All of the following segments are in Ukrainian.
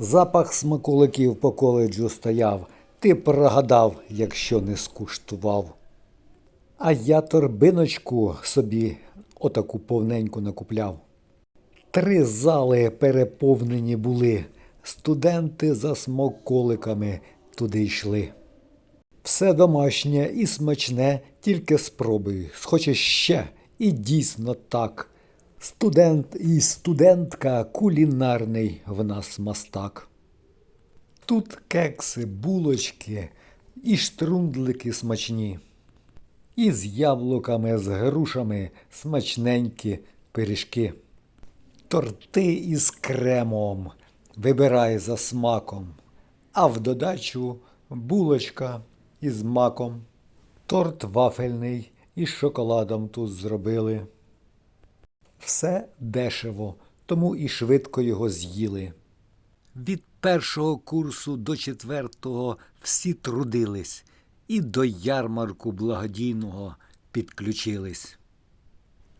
Запах смаколиків по коледжу стояв. Ти прогадав, якщо не скуштував. А я торбиночку собі отаку повненьку накупляв. Три зали переповнені були. Студенти за смаколиками туди йшли. Все домашнє і смачне, тільки спробуй. Схочеш ще, і дійсно так. Студент і студентка кулінарний в нас мастак. Тут кекси, булочки і штрундлики смачні. І з яблуками, з грушами смачненькі пиріжки. Торти із кремом вибирай за смаком, а в додачу булочка із маком. Торт вафельний із шоколадом тут зробили. Все дешево, тому і швидко його з'їли. Від першого курсу до четвертого всі трудились і до ярмарку благодійного підключились.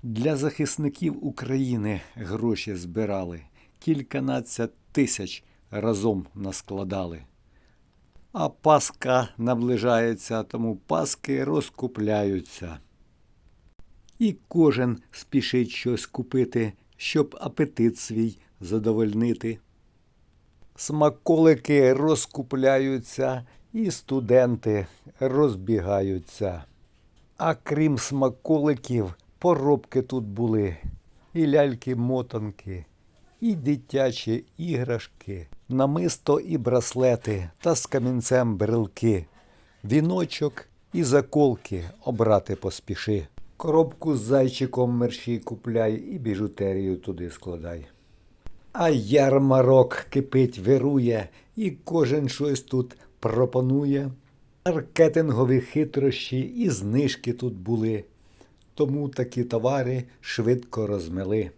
Для захисників України гроші збирали, кільканадцять тисяч разом наскладали. А Пасха наближається, тому паски розкупляються. І кожен спішить щось купити, щоб апетит свій задовольнити. Смаколики розкупляються, і студенти розбігаються. А крім смаколиків, поробки тут були, і ляльки-мотанки, і дитячі іграшки, намисто і браслети та з камінцем брелки, віночок і заколки обрати поспіши. Коробку з зайчиком мерщій купляй і біжутерію туди складай. А ярмарок кипить, вирує, і кожен щось тут пропонує. Маркетингові хитрощі і знижки тут були, тому такі товари швидко розмели.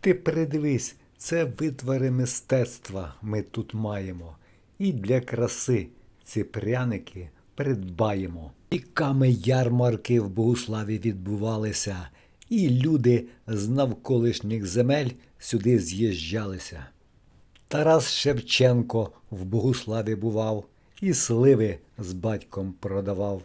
Ти придивись, це витвори мистецтва ми тут маємо, і для краси ці пряники придбаємо. Віками ярмарки в Богуславі відбувалися, і люди з навколишніх земель сюди з'їжджалися. Тарас Шевченко в Богуславі бував і сливи з батьком продавав.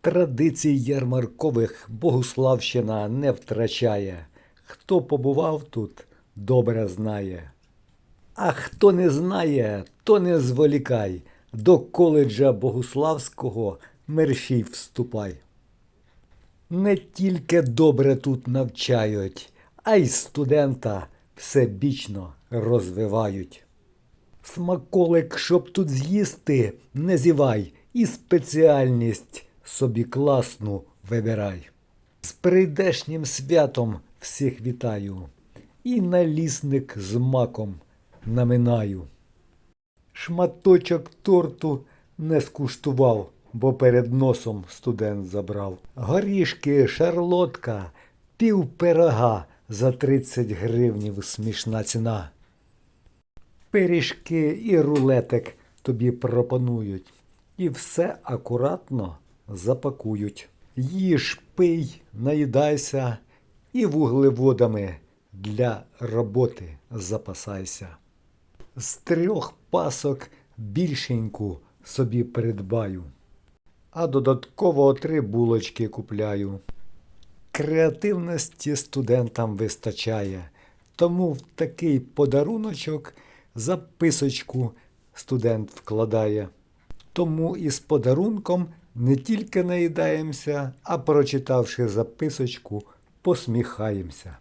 Традицій ярмаркових Богуславщина не втрачає. Хто побував тут, добре знає. А хто не знає, то не зволікай. До коледжа Богуславського мерщій вступай. Не тільки добре тут навчають, а й студента всебічно розвивають. Смаколик, щоб тут з'їсти, не зівай, і спеціальність собі класну вибирай. З прийдешнім святом всіх вітаю, і налісник з маком наминаю. Шматочок торту не скуштував, бо перед носом студент забрав. Горішки, шарлотка, пів пирога за 30 гривнів смішна ціна. Пиріжки і рулетик тобі пропонують, і все акуратно запакують. Їж, пий, наїдайся і вуглеводами для роботи запасайся. З трьох пасок більшеньку собі придбаю, а додатково три булочки купляю. Креативності студентам вистачає, тому в такий подаруночок записочку студент вкладає. Тому із подарунком не тільки наїдаємося, а прочитавши записочку, посміхаємося.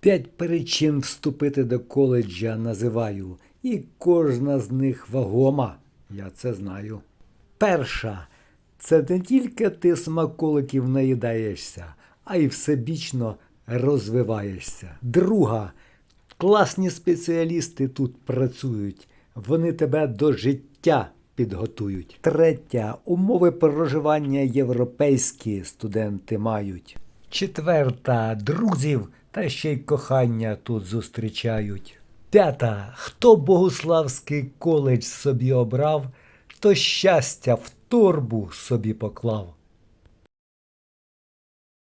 П'ять причин вступити до коледжа називаю, і кожна з них вагома, я це знаю. Перша це не тільки ти смаколиків наїдаєшся, а й всебічно розвиваєшся. Друга класні спеціалісти тут працюють, вони тебе до життя підготують. Третя умови проживання європейські студенти мають. Четверта друзів та ще й кохання тут зустрічають. П'ята. Хто Богуславський коледж собі обрав, то щастя в торбу собі поклав.